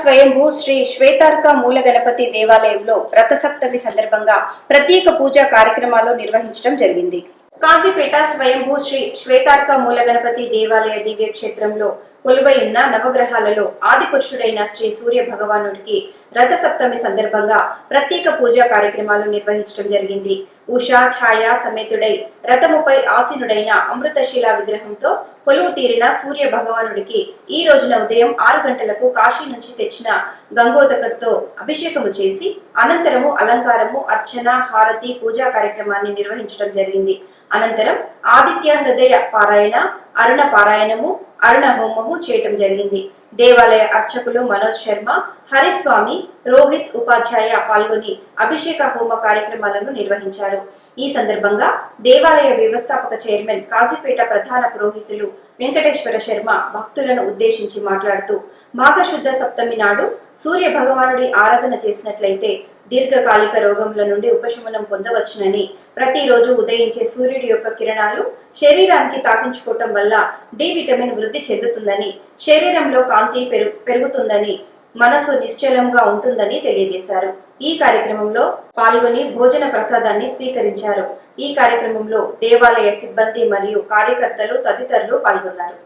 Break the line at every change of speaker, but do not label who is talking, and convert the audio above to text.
స్వయంభూ శ్రీ శ్వేతార్క మూల గణపతి దేవాలయంలో రథసప్తమి సందర్భంగా ప్రత్యేక పూజా కార్యక్రమాలు నిర్వహించడం జరిగింది. కాజీపేట స్వయంభూ శ్రీ శ్వేతార్క మూల గణపతి దేవాలయ దివ్య క్షేత్రంలో కొలువై ఉన్న నవగ్రహాలలో ఆది పురుషుడైన శ్రీ సూర్య భగవానుడికి రథ సప్తమి సందర్భంగా ప్రత్యేక పూజా కార్యక్రమాలు నిర్వహించడం జరిగింది. ఉషా ఛాయ సమేతుడై రథముపై ఆసీనుడైన అమృతశిలా విగ్రహంతో కొలువు తీరిన సూర్య భగవానుడికి ఈ రోజున ఉదయం ఆరు గంటలకు కాశీ నుంచి తెచ్చిన గంగోదకంతో అభిషేకము చేసి అనంతరము అలంకారము అర్చన హారతి పూజా కార్యక్రమాన్ని నిర్వహించడం జరిగింది. అనంతరం ఆదిత్య హృదయ పారాయణ అరుణ పారాయణము అరుణ హోమము చేయటం జరిగింది. దేవాలయ అర్చకులు మనోజ్ శర్మ హరిస్వామి రోహిత్ ఉపాధ్యాయ పాల్గొని అభిషేక హోమ కార్యక్రమాలను నిర్వహించారు. ఈ సందర్భంగా దేవాలయ వ్యవస్థాపక చైర్మన్ కాజీపేట ప్రధాన పురోహితులు వెంకటేశ్వర శర్మ భక్తులను ఉద్దేశించి మాట్లాడుతూ మాఘశుద్ధ సప్తమి నాడు సూర్య భగవానుడి ఆరాధన చేసినట్లయితే దీర్ఘకాలిక రోగముల నుండి ఉపశమనం పొందవచ్చునని ప్రతిరోజు ఉదయించే సూర్యుడి యొక్క కిరణాలు శరీరానికి తాకించుకోవటం వల్ల డి విటమిన్ వృద్ధి చెందుతుందని శరీరంలో కాంతి పెరుగుతుందని మనసు నిశ్చలంగా ఉంటుందని తెలియజేశారు. ఈ కార్యక్రమంలో పాల్గొని భోజన ప్రసాదాన్ని స్వీకరించారు. ఈ కార్యక్రమంలో దేవాలయ సిబ్బంది మరియు కార్యకర్తలు తదితరులు పాల్గొన్నారు.